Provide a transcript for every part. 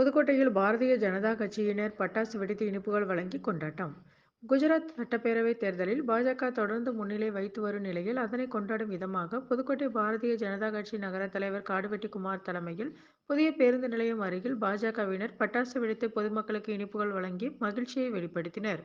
புதுக்கோட்டையில் பாரதிய ஜனதா கட்சியினர் பட்டாசு வெடித்து இனிப்புகள் வழங்கி கொண்டாட்டம். குஜராத் சட்டப்பேரவைத் தேர்தலில் பாஜக தொடர்ந்து முன்னிலை வைத்து வரும் நிலையில் அதனை கொண்டாடும் விதமாக புதுக்கோட்டை பாரதிய ஜனதா கட்சி நகர தலைவர் காடுவெட்டி குமார் தலைமையில் புதிய பேருந்து நிலையம் அருகில் பாஜகவினர் பட்டாசு வெடித்து பொதுமக்களுக்கு இனிப்புகள் வழங்கி மகிழ்ச்சியை வெளிப்படுத்தினர்.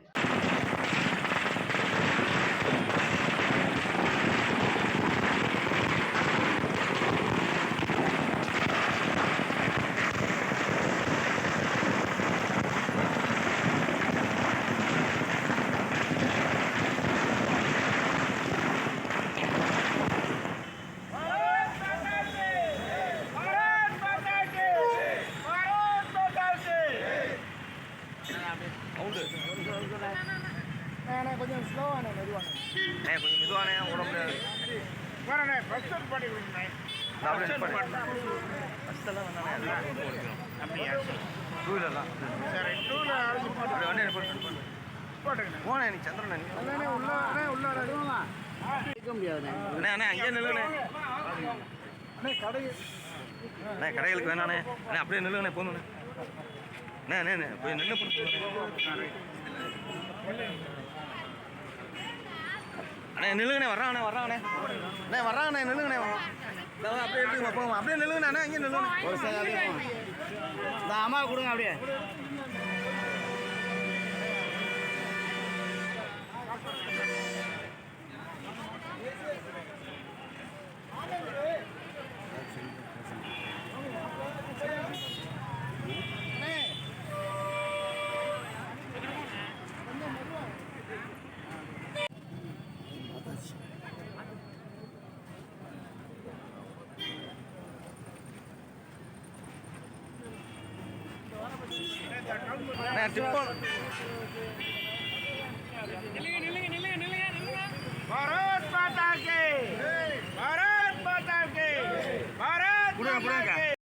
கொஞ்சம் ஸ்லோவான மெதுவான கொஞ்சம் மெதுவானே ஓட முடியாது வரண்ணே ஃபர்ஸ்ட் ஒன் பண்ணி கொடுங்க கடைகளுக்கு வேணாண்ணே அப்படியே நில்லுண்ணே போகணுண்ணே அண்ணே அண்ணே அண்ணே போய் நின்று அண்ணே நில்லுங்கண்ணே வர்றாங்கண்ணே வர்றாங்கண்ணே அண்ணே. வர்றாங்கண்ணே நில்லுங்கண்ணே இதோ அப்படியே எடுத்துக்கமா போங்க. அப்படியே நில்லுங்கண்ணே அண்ணே அங்கேயே நில்லுங்கண்ணே. ஒரு சார் அப்படியே இந்த அம்மா கொடுங்க அப்படியே. அண்ணா டிப்பர் பாரத் மாதா கே பாரத் மாதா கே பாரத் புடுங்க புடுங்க